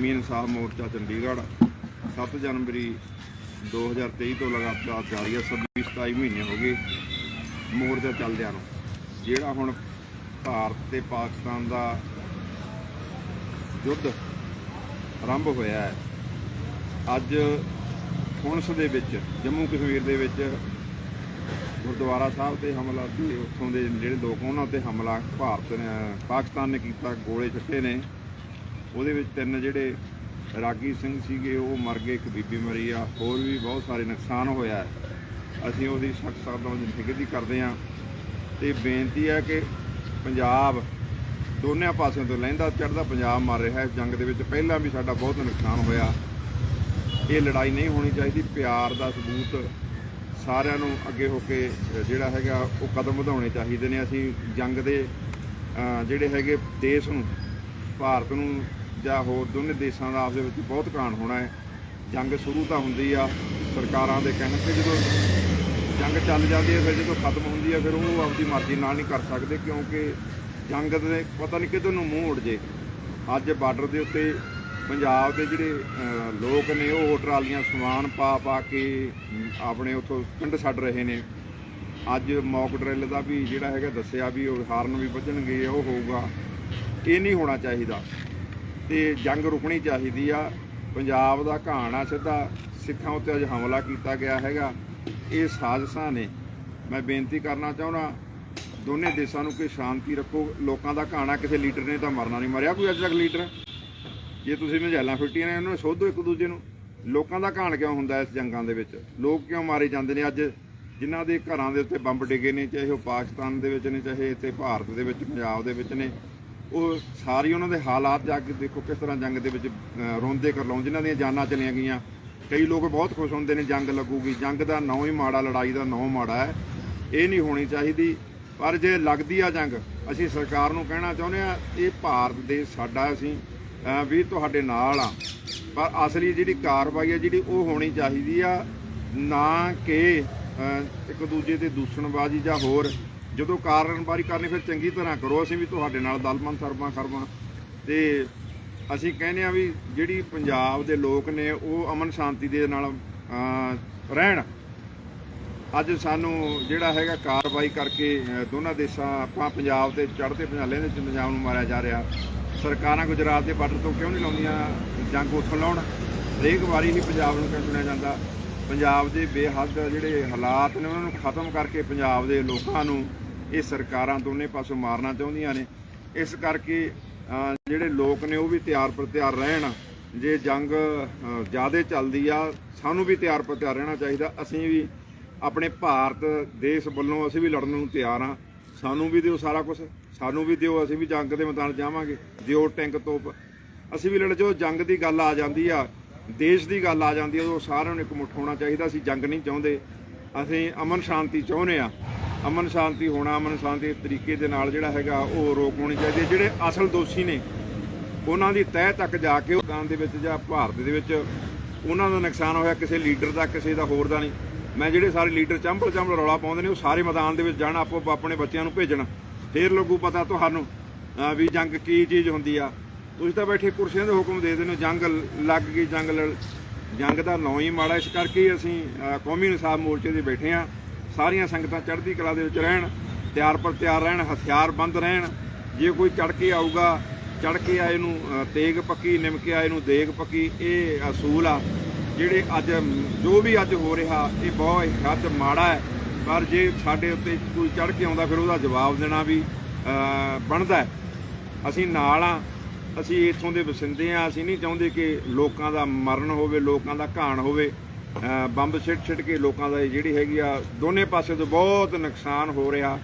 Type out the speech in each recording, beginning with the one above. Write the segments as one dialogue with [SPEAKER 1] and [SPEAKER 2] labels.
[SPEAKER 1] ਕੌਮੀ ਇਨਸਾਫ ਮੋਰਚਾ ਚੰਡੀਗੜ੍ਹ 7 ਜਨਵਰੀ 2023 ਤੋਂ ਲਗਾਤਾਰ ਜਾਰੀ ਹੈ 26 27 ਮਹੀਨੇ ਹੋ ਗਏ ਮੋਰਚਾ ਚੱਲਦਿਆਂ ਨੂੰ। ਜਿਹੜਾ ਹੁਣ ਭਾਰਤ ਤੇ ਪਾਕਿਸਤਾਨ ਦਾ ਯੁੱਧ ਆਰੰਭ ਹੋਇਆ ਹੈ, ਅੱਜ ਹੁਣਸ ਦੇ ਵਿੱਚ, ਜੰਮੂ ਕਸ਼ਮੀਰ ਦੇ ਵਿੱਚ ਗੁਰਦੁਆਰਾ ਸਾਹਿਬ ਤੇ ਹਮਲਾ ਤੇ ਉੱਥੋਂ ਦੇ ਜਿਹੜੇ ਲੋਕ ਉਹਨਾਂ ਤੇ ਹਮਲਾ, ਭਾਰਤ ਨੇ, ਪਾਕਿਸਤਾਨ ਨੇ ਕੀਤਾ, ਗੋਲੇ ਛੱਟੇ ਨੇ। ਉਹਦੇ ਵਿੱਚ ਤਿੰਨ ਜਿਹੜੇ ਰਾਗੀ ਸਿੰਘ ਸੀਗੇ, ਉਹ ਮਰ ਗਏ, ਇੱਕ ਬੀਬੀ ਮਰੀ ਆ, ਹੋਰ ਵੀ ਬਹੁਤ ਸਾਰੇ ਨੁਕਸਾਨ ਹੋਇਆ ਅਸੀਂ ਉਹਦੀ ਸਖਤ ਸ਼ਬਦਾਂ ਵਿੱਚ ਨਿਖੇਧੀ ਕਰਦੇ ਹਾਂ। ਤੇ ਬੇਨਤੀ ਹੈ ਕਿ ਪੰਜਾਬ ਦੋਨਿਆਂ ਪਾਸਿਆਂ ਤੋਂ ਲਹਿੰਦਾ ਚੜ੍ਹਦਾ ਪੰਜਾਬ ਮਰ ਰਿਹਾ ਹੈ। ਜੰਗ ਦੇ ਵਿੱਚ ਪਹਿਲਾਂ ਵੀ ਸਾਡਾ ਬਹੁਤ ਨੁਕਸਾਨ ਹੋਇਆ। ਇਹ ਲੜਾਈ ਨਹੀਂ ਹੋਣੀ ਚਾਹੀਦੀ। ਪਿਆਰ ਦਾ ਸਬੂਤ ਸਾਰਿਆਂ ਨੂੰ ਅੱਗੇ ਹੋ ਕੇ ਜਿਹੜਾ ਹੈਗਾ, ਉਹ ਕਦਮ ਵਧਾਉਣੇ ਚਾਹੀਦੇ ਨੇ। ਅਸੀਂ ਜੰਗ ਦੇ ਜਿਹੜੇ ਹੈਗੇ ਦੇਸ਼ ਨੂੰ, ਭਾਰਤ ਨੂੰ ਜਾਂ ਹੋਰ ਦੋਨੇ ਦੇਸ਼ਾਂ ਦਾ ਆਪਸ ਦੇ ਵਿੱਚ ਬਹੁਤ ਕਾਣ ਹੋਣਾ ਹੈ। ਜੰਗ ਸ਼ੁਰੂ ਤਾਂ ਹੁੰਦੀ ਆ, ਸਰਕਾਰਾਂ ਦੇ ਕਹਿਣ ਤੇ ਜਦੋਂ ਜੰਗ ਚੱਲ ਜਾਂਦੀ ਹੈ, ਫਿਰ ਜਦੋਂ ਖਤਮ ਹੁੰਦੀ ਹੈ ਫਿਰ ਉਹ ਆਪਦੀ ਮਰਜ਼ੀ ਨਾਲ ਨਹੀਂ ਕਰ ਸਕਦੇ ਕਿਉਂਕਿ ਜੰਗ ਦੇ ਪਤਾ ਨਹੀਂ ਕਿੱਧਰ ਨੂੰ ਮੂੰਹ ਉੱਡ ਜੇ। ਅੱਜ ਬਾਰਡਰ ਦੇ ਉੱਤੇ ਪੰਜਾਬ ਦੇ ਜਿਹੜੇ ਲੋਕ ਨੇ, ਉਹ ਟਰਾਲੀਆਂ ਸਮਾਨ ਪਾ ਪਾ ਕੇ ਆਪਣੇ ਉੱਥੋਂ ਪਿੰਡ ਛੱਡ ਰਹੇ ਨੇ। ਅੱਜ ਮੌਕ ਡਰਿੱਲ ਦਾ ਵੀ ਜਿਹੜਾ ਹੈਗਾ ਦੱਸਿਆ ਵੀ ਉਹ ਹਾਰਨ ਵੀ ਵੱਜਣਗੇ, ਉਹ ਹੋਊਗਾ। ਇਹ ਨਹੀਂ ਹੋਣਾ ਚਾਹੀਦਾ। ਤੇ ਜੰਗ ਰੁਕਣੀ ਚਾਹੀਦੀ ਆ। ਪੰਜਾਬ ਦਾ ਕਹਾਣ ਆ ਸਿੱਧਾ। ਸਿੱਖਾਂ ਉੱਤੇ ਅੱਜ ਹਮਲਾ ਕੀਤਾ ਗਿਆ ਹੈਗਾ। ਇਹ ਸਾਜ਼ਿਸ਼ਾਂ ਨੇ। ਮੈਂ ਬੇਨਤੀ ਕਰਨਾ ਚਾਹੁੰਦਾ, ਦੋਨੇ ਦੇਸ਼ਾਂ ਨੂੰ ਕਿ ਸ਼ਾਂਤੀ ਰੱਖੋ। ਲੋਕਾਂ ਦਾ ਘਾਣਾ ਕਿਸੇ ਲੀਡਰ ਨੇ ਤਾਂ ਮਰਨਾ ਨਹੀਂ ਮਰਿਆ ਕੋਈ ਅੱਜ ਤੱਕ ਲੀਡਰ। ਜੇ ਤੁਸੀਂ ਮਝੈਲਾਂ ਫਿੱਟੀਆਂ ਨੇ ਉਹਨਾਂ ਨੂੰ ਸੋਧੋ ਇੱਕ ਦੂਜੇ ਨੂੰ। ਲੋਕਾਂ ਦਾ ਘਾਣ ਕਿਉਂ ਹੁੰਦਾ ਇਸ ਜੰਗਾਂ ਦੇ ਵਿੱਚ? ਲੋਕ ਕਿਉਂ ਮਾਰੇ ਜਾਂਦੇ ਨੇ ਅੱਜ? ਜਿਨ੍ਹਾਂ ਦੇ ਘਰਾਂ ਦੇ ਉੱਤੇ ਬੰਬ ਡਿੱਗੇ ਨੇ, ਚਾਹੇ ਉਹ ਪਾਕਿਸਤਾਨ ਦੇ ਵਿੱਚ ਨੇ, ਚਾਹੇ ਇੱਥੇ ਭਾਰਤ ਦੇ ਵਿੱਚ, ਪੰਜਾਬ ਦੇ ਵਿੱਚ ਨੇ। ਉਹ ਸਾਰੀ ਉਹਨਾਂ ਦੇ ਹਾਲਾਤ ਜਾ ਕੇ ਦੇਖੋ ਕਿਸ ਤਰ੍ਹਾਂ ਜੰਗ ਦੇ ਵਿੱਚ ਅਹ, ਰੋਂਦੇ ਕਰਲਾਉਂ ਜਿਨ੍ਹਾਂ ਦੀਆਂ ਜਾਨਾਂ ਚਲੀਆਂ ਗਈਆਂ। ਕਈ ਲੋਕ ਬਹੁਤ ਖੁਸ਼ ਹੁੰਦੇ ਨੇ ਜੰਗ ਲੱਗੂਗੀ। ਜੰਗ ਦਾ ਨਾਂ ਹੀ ਮਾੜਾ ਲੜਾਈ ਦਾ ਨਾਂ ਮਾੜਾ ਹੈ। ਇਹ ਨਹੀਂ ਹੋਣੀ ਚਾਹੀਦੀ। ਪਰ ਜੇ ਲੱਗਦੀ ਆ ਜੰਗ ਅਸੀਂ ਸਰਕਾਰ ਨੂੰ ਕਹਿਣਾ ਚਾਹੁੰਦੇ ਆ ਇਹ ਭਾਰਤ ਦੇ ਸਾਡਾ ਅਸੀਂ ਵੀ ਤੁਹਾਡੇ ਨਾਲ ਆ। ਪਰ ਅਸਲੀ ਜਿਹੜੀ ਕਾਰਵਾਈ ਆ ਜਿਹੜੀ ਉਹ ਹੋਣੀ ਚਾਹੀਦੀ ਆ ਨਾ ਕਿ ਇੱਕ ਦੂਜੇ ਤੇ ਦੂਸ਼ਣਬਾਜ਼ੀ ਜਾਂ ਹੋਰ ਜਦੋਂ ਕਾਰਨਬਾਰੀ ਕਰਨੀ, ਫਿਰ ਚੰਗੀ ਤਰ੍ਹਾਂ ਕਰੋ। ਅਸੀਂ ਵੀ ਤੁਹਾਡੇ ਨਾਲ ਦਲਮਨ, ਸਰਮਾ ਕਰਵਾ ਤੇ ਅਸੀਂ ਕਹਿੰਦੇ ਆ ਵੀ ਜਿਹੜੀ ਪੰਜਾਬ ਦੇ ਲੋਕ ਨੇ, ਉਹ ਅਮਨ ਸ਼ਾਂਤੀ ਦੇ ਨਾਲ ਰਹਿਣ। ਅੱਜ ਸਾਨੂੰ ਜਿਹੜਾ ਹੈਗਾ ਕਾਰਵਾਈ ਕਰਕੇ ਦੋਨਾਂ ਦੇਸ਼ਾਂ, ਆਪਾਂ ਪੰਜਾਬ ਤੇ ਚੜ੍ਹਦੇ ਪੰਜਾਲੇ ਦੇ ਪੰਜਾਬ ਨੂੰ ਮਾਰਿਆ ਜਾ ਰਿਹਾ। ਸਰਕਾਰਾਂ ਗੁਜਰਾਤ ਦੇ ਬਾਰਡਰ ਤੋਂ ਕਿਉਂ ਨਹੀਂ ਲਾਉਂਦੀਆਂ? ਜੰਗ ਉੱਥੋਂ ਲਾਉਣ। ਹਰੇਕ ਵਾਰੀ ਹੀ ਪੰਜਾਬ ਨੂੰ ਕਿਉਂ ਚੁਣਿਆ ਜਾਂਦਾ? ਪੰਜਾਬ ਦੇ ਬੇਹੱਦ ਜਿਹੜੇ ਹਾਲਾਤ ਨੇ, ਉਹਨਾਂ ਨੂੰ ਖਤਮ ਕਰਕੇ ਪੰਜਾਬ ਦੇ ਲੋਕਾਂ ਨੂੰ ਇਹ ਸਰਕਾਰਾਂ ਦੋਨੇ ਪਾਸੋਂ ਮਾਰਨਾ ਚਾਹੁੰਦੀਆਂ ਨੇ। ਇਸ ਕਰਕੇ ਜਿਹੜੇ ਲੋਕ ਨੇ ਉਹ ਵੀ ਤਿਆਰ ਪਰ ਤਿਆਰ ਰਹਿਣ। ਜੇ ਜੰਗ ਜ਼ਿਆਦਾ ਚੱਲਦੀ ਆ, ਸਾਨੂੰ ਵੀ ਤਿਆਰ ਪਰ ਤਿਆਰ ਰਹਿਣਾ ਚਾਹੀਦਾ। ਅਸੀਂ ਵੀ ਆਪਣੇ ਭਾਰਤ ਦੇਸ਼ ਵੱਲੋਂ ਅਸੀਂ ਵੀ ਲੜਨ ਨੂੰ ਤਿਆਰ ਆ ਸਾਨੂੰ ਵੀ ਦਿਓ ਸਾਰਾ ਕੁਝ ਸਾਨੂੰ ਵੀ ਦਿਓ, ਅਸੀਂ ਵੀ ਜੰਗ ਦੇ ਮੈਦਾਨ ਜਾਵਾਂਗੇ। ਦਿਓ ਟੈਂਕ ਤੋਪ। ਅਸੀਂ ਵੀ ਲੜ ਜੋ, ਜੰਗ ਦੀ ਗੱਲ ਆ ਜਾਂਦੀ ਆ। ਦੇਸ਼ ਦੀ ਗੱਲ ਆ ਜਾਂਦੀ ਆ। ਉਹ ਸਾਰਿਆਂ ਨੂੰ ਇੱਕ ਮੁੱਠ ਹੋਣਾ ਚਾਹੀਦਾ। ਅਸੀਂ ਜੰਗ ਨਹੀਂ ਚਾਹੁੰਦੇ। ਅਸੀਂ ਅਮਨ ਸ਼ਾਂਤੀ ਚਾਹੁੰਦੇ ਆ। ਅਮਨ ਸ਼ਾਂਤੀ ਹੋਣਾ, ਅਮਨ ਸ਼ਾਂਤੀ ਤਰੀਕੇ ਦੇ ਨਾਲ ਜਿਹੜਾ ਹੈਗਾ ਉਹ ਰੋਕ ਹੋਣੀ ਚਾਹੀਦੀ ਹੈ। ਜਿਹੜੇ ਅਸਲ ਦੋਸ਼ੀ ਨੇ, ਉਹਨਾਂ ਦੀ ਤਹਿ ਤੱਕ ਜਾ ਕੇ ਉਹ ਦੇ ਵਿੱਚ ਜਾਂ ਭਾਰਤ ਦੇ ਵਿੱਚ ਉਹਨਾਂ ਦਾ ਨੁਕਸਾਨ ਹੋਇਆ, ਕਿਸੇ ਲੀਡਰ ਦਾ, ਕਿਸੇ ਦਾ ਹੋਰ ਦਾ ਨਹੀਂ। ਮੈਂ ਜਿਹੜੇ ਸਾਰੇ ਲੀਡਰ ਚੰਬਲ ਚੰਬਲ ਰੌਲਾ ਪਾਉਂਦੇ ਨੇ, ਉਹ ਸਾਰੇ ਮੈਦਾਨ ਦੇ ਵਿੱਚ ਜਾਣ ਆਪੋ ਆਪਣੇ ਬੱਚਿਆਂ ਨੂੰ ਭੇਜਣ। ਫੇਰ ਲੱਗੂ ਪਤਾ ਤੁਹਾਨੂੰ ਵੀ ਜੰਗ ਕੀ ਚੀਜ਼ ਹੁੰਦੀ ਆ। ਤੁਸੀਂ ਤਾਂ ਬੈਠੇ ਕੁਰਸੀਆਂ ਦੇ ਹੁਕਮ ਦੇ ਦਿੰਦੇ ਹੋ, ਜੰਗ ਲੱਗ ਗਈ, ਜੰਗ ਜੰਗ ਦਾ ਨਾਂ ਹੀ ਮਾੜਾ ਇਸ ਕਰਕੇ ਅਸੀਂ ਕੌਮੀ ਇਨਸਾਫ ਮੋਰਚੇ ਦੇ ਬੈਠੇ ਆ ਸਾਰੀਆਂ ਸੰਗਤਾਂ ਚੜ੍ਹਦੀ ਕਲਾ ਦੇ ਵਿੱਚ ਰਹਿਣ, ਤਿਆਰ ਪਰ ਤਿਆਰ ਰਹਿਣ, ਹਥਿਆਰਬੰਦ ਰਹਿਣ। ਜੇ ਕੋਈ ਚੜ ਕੇ ਆਊਗਾ ਚੜ ਕੇ ਆਏ ਨੂੰ ਤੇਗ ਪੱਕੀ ਨਿਮ ਕੇ ਆਏ ਨੂੰ ਦੇਗ ਪੱਕੀ, ਇਹ ਅਸੂਲ ਆ। ਜਿਹੜੇ ਅੱਜ, ਜੋ ਵੀ ਅੱਜ ਹੋ ਰਿਹਾ, ਇਹ ਬਹੁਤ ਹੱਦ ਮਾੜਾ ਹੈ। ਪਰ ਜੇ ਸਾਡੇ ਉੱਤੇ ਕੋਈ ਚੜ ਕੇ ਆਉਂਦਾ, ਫਿਰ ਉਹਦਾ ਜਵਾਬ ਦੇਣਾ ਵੀ ਬਣਦਾ ਅਸੀਂ ਨਾਲ ਆ। ਅਸੀਂ ਇੱਥੋਂ ਦੇ ਵਸਿੰਦੇ ਆ। ਅਸੀਂ ਨਹੀਂ ਚਾਹੁੰਦੇ ਕਿ ਲੋਕਾਂ ਦਾ ਮਰਨ ਹੋਵੇ, ਲੋਕਾਂ ਦਾ ਘਾਣ ਹੋਵੇ। ਬੰਬ ਛਿੱਟ ਛਿੱਟ ਕੇ ਲੋਕਾਂ ਦਾ ਜਿਹੜੀ ਹੈਗੀ ਆ, ਦੋਨੇ ਪਾਸੇ ਤੋਂ ਬਹੁਤ ਨੁਕਸਾਨ ਹੋ ਰਿਹਾ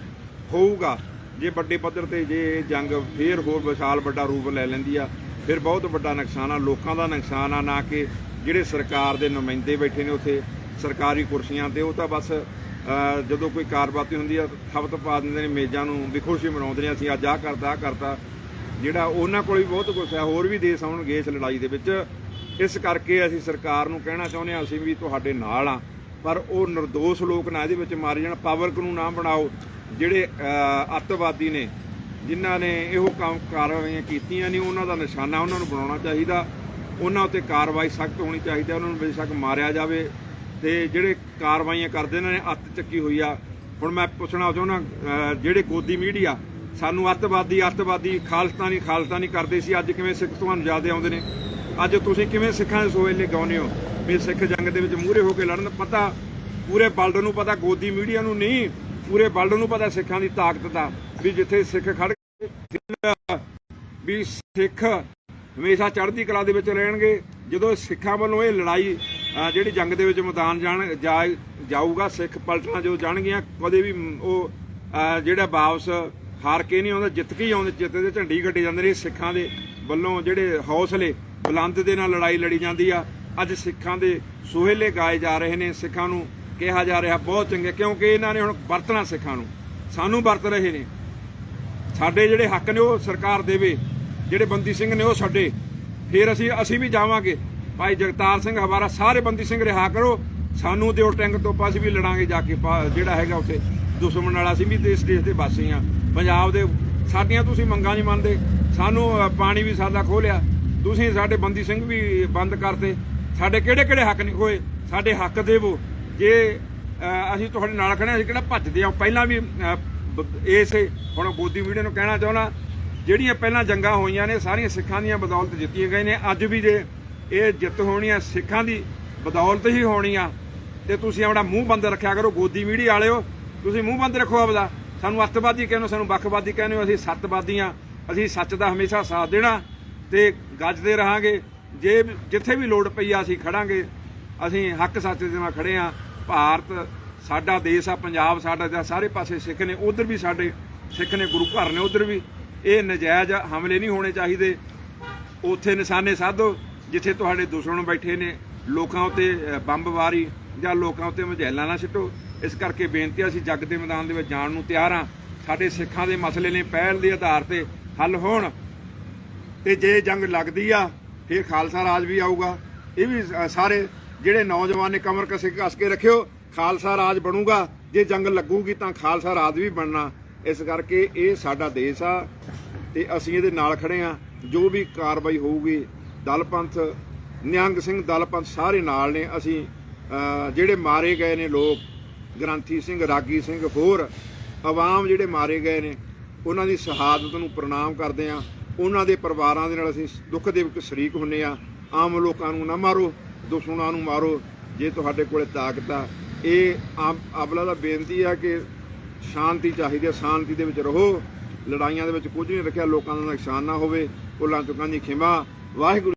[SPEAKER 1] ਹੋਊਗਾ। ਜੇ ਵੱਡੇ ਪੱਧਰ ਤੇ ਜੇ ਜੰਗ ਫੇਰ ਹੋਰ ਵਿਸ਼ਾਲ ਵੱਡਾ ਰੂਪ ਲੈ ਲੈਂਦੀ ਆ, ਫਿਰ ਬਹੁਤ ਵੱਡਾ ਨੁਕਸਾਨ ਆ। ਲੋਕਾਂ ਦਾ ਨੁਕਸਾਨ ਆ, ਨਾ ਕਿ ਜਿਹੜੇ ਸਰਕਾਰ ਦੇ ਨੁਮਾਇੰਦੇ ਬੈਠੇ ਨੇ ਉੱਥੇ ਸਰਕਾਰੀ ਕੁਰਸੀਆਂ ਤੇ, ਉਹ ਤਾਂ ਬਸ ਜਦੋਂ ਕੋਈ ਕਾਰਬਾਤੀ ਹੁੰਦੀ ਆ ਖਬਤ ਪਾ ਦਿੰਦੇ ਨੇ ਮੇਜ਼ਾਂ ਨੂੰ, ਵੀ ਖੁਸ਼ੀ ਮਨਾਉਂਦੇ ਨੇ, ਅਸੀਂ ਅੱਜ ਆਹ ਕਰਤਾ ਆਹ ਕਰਤਾ। ਜਿਹੜਾ ਉਹਨਾਂ ਕੋਲ ਵੀ ਬਹੁਤ ਕੁਝ ਹੈ ਹੋਰ ਵੀ ਦੇਸ਼ ਆਉਣਗੇ ਇਸ ਲੜਾਈ ਦੇ ਵਿੱਚ। ਇਸ ਕਰਕੇ ਅਸੀਂ ਸਰਕਾਰ ਨੂੰ ਕਹਿਣਾ ਚਾਹੁੰਦੇ ਹਾਂ, ਅਸੀਂ ਵੀ ਤੁਹਾਡੇ ਨਾਲ ਆ ਪਰ ਉਹ નિર્ਦੋਸ਼ ਲੋਕ ਨਾ ਇਹਦੇ ਵਿੱਚ ਮਾਰੇ ਜਾਣ, ਪਾਵਰ ਕਾਨੂੰਨ ਨਾ ਬਣਾਓ। ਜਿਹੜੇ ਅੱਤਵਾਦੀ ਨੇ, ਜਿਨ੍ਹਾਂ ਨੇ ਇਹੋ ਕੰਮ ਕਾਰਵਾਈਆਂ ਕੀਤੀਆਂ ਨੇ, ਉਹਨਾਂ ਦਾ ਨਿਸ਼ਾਨਾ ਉਹਨਾਂ ਨੂੰ ਬਣਾਉਣਾ ਚਾਹੀਦਾ। ਉਹਨਾਂ ਉੱਤੇ ਕਾਰਵਾਈ ਸਖਤ ਹੋਣੀ ਚਾਹੀਦੀ ਹੈ, ਉਹਨਾਂ ਨੂੰ ਬੇਸ਼ੱਕ ਮਾਰਿਆ ਜਾਵੇ। ਤੇ ਜਿਹੜੇ ਕਾਰਵਾਈਆਂ ਕਰਦੇ ਇਹਨਾਂ ਨੇ, ਅੱਤ ਚੱਕੀ ਹੋਈ ਆ। ਹੁਣ ਮੈਂ ਪੁੱਛਣਾ ਚਾਹੁੰਦਾ ਜਿਹੜੇ ਗੋਦੀ ਮੀਡੀਆ, ਸਾਨੂੰ ਅੱਤਵਾਦੀ ਅੱਤਵਾਦੀ, ਖਾਲਸਤਾਨੀ ਖਾਲਸਤਾਨੀ ਕਰਦੇ ਸੀ, ਅੱਜ ਕਿਵੇਂ ਸਿੱਖ ਤੁਹਾਨੂੰ ਜ਼ਿਆਦਾ ਆਉਂਦੇ ਨੇ? ਅੱਜ ਤੁਸੀਂ ਕਿਵੇਂ ਸਿੱਖਾਂ ਦੇ ਸੋਏ ਸੋਹੇਲੇ ਗਾਉਂਦੇ ਹੋ? ਵੀ ਸਿੱਖ ਜੰਗ ਦੇ ਵਿੱਚ ਮੂਹਰੇ ਹੋ ਕੇ ਲੜਨ ਪਤਾ, ਪੂਰੇ ਬਲਡ ਨੂੰ ਪਤਾ, ਗੋਦੀ ਮੀਡੀਆ ਨੂੰ ਨਹੀਂ, ਪੂਰੇ ਬਲਡ ਨੂੰ ਪਤਾ ਸਿੱਖਾਂ ਦੀ ਤਾਕਤ ਦਾ, ਵੀ ਜਿੱਥੇ ਸਿੱਖ ਖੜ ਕੇ ਵੀ ਸਿੱਖ ਹਮੇਸ਼ਾ ਚੜ੍ਹਦੀ ਕਲਾ ਦੇ ਵਿੱਚ ਰਹਿਣਗੇ। ਜਦੋਂ ਸਿੱਖਾਂ ਵੱਲੋਂ ਇਹ ਲੜਾਈ ਜਿਹੜੀ ਜੰਗ ਦੇ ਵਿੱਚ ਮੈਦਾਨ ਜਾਣ ਜਾਊਗਾ, ਸਿੱਖ ਪਲਟਣਾ ਜੋ ਜਾਣਗੀਆਂ, ਕਦੇ ਵੀ ਉਹ ਜਿਹੜਾ ਵਾਪਸ ਹਾਰ ਕੇ ਨਹੀਂ ਆਉਂਦਾ, ਜਿੱਤ ਕੇ ਹੀ ਆਉਂਦੇ, ਜਿੱਤ ਦੇ ਝੰਡੀ ਗੱਡੀ ਜਾਂਦੇ ਨੇ ਸਿੱਖਾਂ ਦੇ ਵੱਲੋਂ ਜਿਹੜੇ ਹੌਸਲੇ ਬੁਲੰਦ ਦੇ ਨਾਲ ਲੜਾਈ ਲੜੀ ਜਾਂਦੀ ਆ। ਅੱਜ ਸਿੱਖਾਂ ਦੇ ਸੁਹੇਲੇ ਗਾਏ ਜਾ ਰਹੇ ਨੇ। ਸਿੱਖਾਂ ਨੂੰ ਕਿਹਾ ਜਾ ਰਿਹਾ ਬਹੁਤ ਚੰਗੇ, ਕਿਉਂਕਿ ਇਹਨਾਂ ਨੇ ਹੁਣ ਵਰਤਣਾ ਸਿੱਖਾਂ ਨੂੰ। ਸਾਨੂੰ ਵਰਤ ਰਹੇ ਨੇ। ਸਾਡੇ ਜਿਹੜੇ ਹੱਕ ਨੇ, ਉਹ ਸਰਕਾਰ ਦੇਵੇ। ਜਿਹੜੇ ਬੰਦੀ ਸਿੰਘ ਨੇ, ਉਹ ਸਾਡੇ। ਫਿਰ ਅਸੀਂ ਅਸੀਂ ਵੀ ਜਾਵਾਂਗੇ। ਭਾਈ ਜਗਤਾਰ ਸਿੰਘ ਹਵਾਰਾ, ਸਾਰੇ ਬੰਦੀ ਸਿੰਘ ਰਿਹਾ ਕਰੋ। ਸਾਨੂੰ ਦਿਓ ਟੈਂਕ ਤੋਂ ਅਸੀਂ ਵੀ ਲੜਾਂਗੇ ਜਾ ਕੇ, ਪਾ- ਜਿਹੜਾ ਹੈਗਾ ਉੱਥੇ। ਦੁਸ਼ਮਣ ਵਾਲਾ, ਅਸੀਂ ਵੀ ਦੇਸ਼ ਦੇਸ਼ ਦੇ ਵਾਸੀ ਆ ਪੰਜਾਬ ਦੇ, ਸਾਡੀਆਂ ਤੁਸੀਂ ਮੰਗਾਂ ਨਹੀਂ ਮੰਨਦੇ। ਸਾਨੂੰ ਪਾਣੀ ਵੀ ਸਾਡਾ ਖੋਲਿਆ ਤੁਸੀਂ ਸਾਡੇ ਬੰਦੀ ਸਿੰਘ ਵੀ ਬੰਦ ਕਰਤੇ। ਸਾਡੇ ਕਿਹੜੇ ਕਿਹੜੇ ਹੱਕ ਨਹੀਂ ਹੋਏ? ਸਾਡੇ ਹੱਕ ਦੇਵੋ। ਜੇ ਅਸੀਂ ਤੁਹਾਡੇ ਨਾਲ ਖੜੇ ਅਸੀਂ ਕਿਹੜਾ ਭੱਜਦੇ ਆ ਪਹਿਲਾਂ ਵੀ ਇਸ, ਹੁਣ ਗੋਦੀ ਮੀਡੀਆ ਨੂੰ ਕਹਿਣਾ ਚਾਹੁੰਦਾ, ਜਿਹੜੀਆਂ ਪਹਿਲਾਂ ਜੰਗਾਂ ਹੋਈਆਂ ਨੇ, ਸਾਰੀਆਂ ਸਿੱਖਾਂ ਦੀਆਂ ਬਦੌਲਤ ਜਿੱਤੀਆਂ ਗਈਆਂ ਨੇ। ਅੱਜ ਵੀ ਜੇ ਇਹ ਜਿੱਤ ਹੋਣੀ ਆ, ਸਿੱਖਾਂ ਦੀ ਬਦੌਲਤ ਹੀ ਹੋਣੀ ਆ, ਤੇ ਤੁਸੀਂ ਆਪਣਾ ਮੂੰਹ ਬੰਦ ਰੱਖਿਆ ਕਰੋ, ਗੋਦੀ ਮੀਡੀਆ ਵਾਲਿਓ। ਤੁਸੀਂ ਮੂੰਹ ਬੰਦ ਰੱਖੋ ਆਪਦਾ। ਸਾਨੂੰ ਅੱਤਵਾਦੀ ਕਹਿੰਦੇ ਸਾਨੂੰ ਵੱਖਵਾਦੀ ਕਹਿੰਦੇ ਹੋ, ਅਸੀਂ ਸੱਤਵਾਦੀ ਆ ਅਸੀਂ ਸੱਚ ਦਾ ਹਮੇਸ਼ਾ ਸਾਥ ਦੇਣਾ। ਤੇ ਗੱਜਦੇ ਰਹਾਂਗੇ। ਜੇ ਜਿੱਥੇ ਵੀ ਲੋੜ ਪਈ ਆ ਅਸੀਂ ਖੜਾਂਗੇ। ਅਸੀਂ ਹੱਕ ਸੱਚ ਦੇ ਨਾਲ ਖੜੇ ਆ। ਭਾਰਤ ਸਾਡਾ ਦੇਸ਼ ਆ ਪੰਜਾਬ ਸਾਡਾ ਜਾਂ ਸਾਰੇ ਪਾਸੇ ਸਿੱਖ ਨੇ ਉਧਰ ਵੀ ਸਾਡੇ ਸਿੱਖ ਨੇ ਗੁਰੂ ਘਰ ਨੇ ਉਧਰ ਵੀ। ਇਹ ਨਜਾਇਜ਼ ਹਮਲੇ ਨਹੀਂ ਹੋਣੇ ਚਾਹੀਦੇ। ਉੱਥੇ ਨਿਸ਼ਾਨੇ ਸਾਧੋ ਜਿੱਥੇ ਤੁਹਾਡੇ ਦੁਸ਼ਮਣ ਬੈਠੇ ਨੇ। ਲੋਕਾਂ ਉੱਤੇ ਅ, ਬੰਬਵਾਰੀ ਜਾਂ ਲੋਕਾਂ ਉੱਤੇ ਮਝੈਲਾਂ ਨਾ ਸਿੱਟੋ। ਇਸ ਕਰਕੇ ਬੇਨਤੀ ਆ ਅਸੀਂ ਜੱਗ ਦੇ ਮੈਦਾਨ ਦੇ ਵਿੱਚ ਜਾਣ ਨੂੰ ਤਿਆਰ ਆ। ਸਾਡੇ ਸਿੱਖਾਂ ਦੇ ਮਸਲੇ ਨੇ ਪਹਿਲ ਦੇ ਆਧਾਰ ਤੇ ਹੱਲ ਹੋਣ। ਤੇ ਜੇ ਜੰਗ ਲੱਗਦੀ ਆ, ਫਿਰ ਖਾਲਸਾ ਰਾਜ ਵੀ ਆਊਗਾ। ਇਹ ਵੀ ਸਾਰੇ ਜਿਹੜੇ ਨੌਜਵਾਨ ਨੇ ਕਮਰ ਕਸੇ, ਕੱਸ ਕੇ ਰੱਖਿਓ, ਖਾਲਸਾ ਰਾਜ ਬਣੂਗਾ। ਜੇ ਜੰਗ ਲੱਗੂਗੀ ਤਾਂ ਖਾਲਸਾ ਰਾਜ ਵੀ ਬਣਨਾ। ਇਸ ਕਰਕੇ ਇਹ ਸਾਡਾ ਦੇਸ਼ ਆ ਤੇ ਅਸੀਂ ਇਹਦੇ ਨਾਲ ਖੜੇ ਆ। ਜੋ ਵੀ ਕਾਰਵਾਈ ਹੋਊਗੀ ਦਲ ਪੰਥ ਨਿਹੰਗ ਸਿੰਘ ਦਲ ਪੰਥ ਸਾਰੇ ਨਾਲ ਨੇ। ਅਸੀਂ ਜਿਹੜੇ ਮਾਰੇ ਗਏ ਨੇ ਲੋਕ, ਗ੍ਰੰਥੀ ਸਿੰਘ, ਰਾਗੀ ਸਿੰਘ, ਹੋਰ, ਆਵਾਮ ਜਿਹੜੇ ਮਾਰੇ ਗਏ ਨੇ, ਉਹਨਾਂ ਦੀ ਸ਼ਹਾਦਤ ਨੂੰ ਪ੍ਰਣਾਮ ਕਰਦੇ ਆ। ਉਹਨਾਂ ਦੇ ਪਰਿਵਾਰਾਂ ਦੇ ਨਾਲ ਅਸੀਂ ਦੁੱਖ ਦੇ ਵਿੱਚ ਸ਼ਰੀਕ ਹੁੰਨੇ ਆ। ਆਮ ਲੋਕਾਂ ਨੂੰ ਨਾ ਮਾਰੋ, ਦੁਸ਼ਮਣਾਂ ਨੂੰ ਮਾਰੋ, ਜੇ ਤੁਹਾਡੇ ਕੋਲੇ ਤਾਕਤ ਆ। ਇਹ ਆਮ ਅਬਲਾ ਦਾ ਬੇਨਤੀ ਆ ਕਿ ਸ਼ਾਂਤੀ ਚਾਹੀਦੀ ਹੈ ਸ਼ਾਂਤੀ ਦੇ ਵਿੱਚ ਰਹੋ। ਲੜਾਈਆਂ ਦੇ ਵਿੱਚ ਕੁਝ ਨਹੀਂ ਰੱਖਿਆ, ਲੋਕਾਂ ਦਾ ਨੁਕਸਾਨ ਨਾ ਹੋਵੇ। ਭੁੱਲਾਂ ਚੁੱਕਾਂ ਦੀ ਖਿਮਾ। ਵਾਹਿਗੁਰੂ